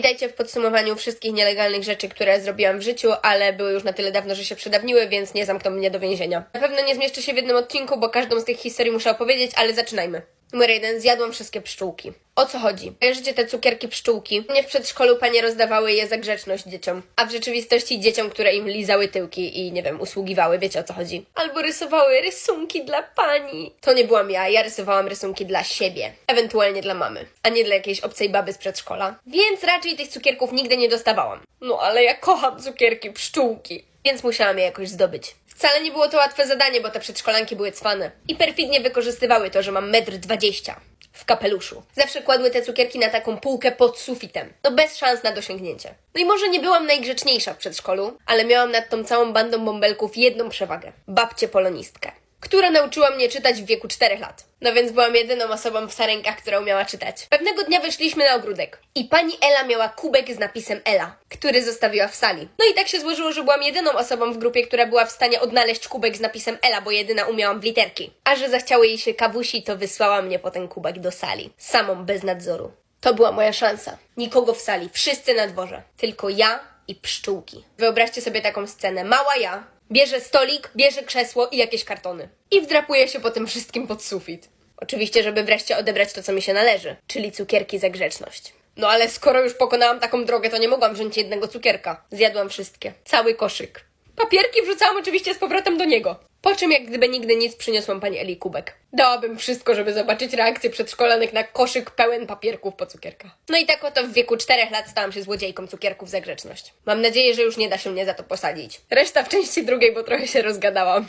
Witajcie w podsumowaniu wszystkich nielegalnych rzeczy, które zrobiłam w życiu, ale były już na tyle dawno, że się przedawniły, więc nie zamkną mnie do więzienia. Na pewno nie zmieszczę się w jednym odcinku, bo każdą z tych historii muszę opowiedzieć, ale zaczynajmy. Numer jeden. Zjadłam wszystkie pszczółki. O co chodzi? Kojarzycie te cukierki pszczółki? Mnie w przedszkolu panie rozdawały je za grzeczność dzieciom, a w rzeczywistości dzieciom, które im lizały tyłki i, nie wiem, usługiwały, wiecie o co chodzi. Albo rysowały rysunki dla pani. To nie byłam ja, ja rysowałam rysunki dla siebie. Ewentualnie dla mamy, a nie dla jakiejś obcej baby z przedszkola. Więc raczej tych cukierków nigdy nie dostawałam. No ale ja kocham cukierki pszczółki. Więc musiałam je jakoś zdobyć. Wcale nie było to łatwe zadanie, bo te przedszkolanki były cwane. I perfidnie wykorzystywały to, że mam metr dwadzieścia w kapeluszu. Zawsze kładły te cukierki na taką półkę pod sufitem. No bez szans na dosięgnięcie. No i może nie byłam najgrzeczniejsza w przedszkolu, ale miałam nad tą całą bandą bąbelków jedną przewagę. Babcię polonistkę. Która nauczyła mnie czytać w wieku 4 lat. No więc byłam jedyną osobą w sarenkach, która umiała czytać. Pewnego dnia wyszliśmy na ogródek i pani Ela miała kubek z napisem Ela, który zostawiła w sali. No i tak się złożyło, że byłam jedyną osobą w grupie, która była w stanie odnaleźć kubek z napisem Ela, bo jedyna umiałam w literki. A że zachciały jej się kawusi, to wysłała mnie po ten kubek do sali. Samą, bez nadzoru. To była moja szansa. Nikogo w sali, wszyscy na dworze. Tylko ja i pszczółki. Wyobraźcie sobie taką scenę. Mała ja, bierze stolik, bierze krzesło i jakieś kartony. I wdrapuje się po tym wszystkim pod sufit. Oczywiście, żeby wreszcie odebrać to, co mi się należy, czyli cukierki za grzeczność. No ale skoro już pokonałam taką drogę, to nie mogłam wziąć jednego cukierka. Zjadłam wszystkie. Cały koszyk. Papierki wrzucałam oczywiście z powrotem do niego. Po czym, jak gdyby nigdy nic, przyniosłam pani Eli kubek. Dałabym wszystko, żeby zobaczyć reakcję przedszkolanek na koszyk pełen papierków po cukierkach. No i tak oto w wieku czterech lat stałam się złodziejką cukierków za grzeczność. Mam nadzieję, że już nie da się mnie za to posadzić. Reszta w części drugiej, bo trochę się rozgadałam.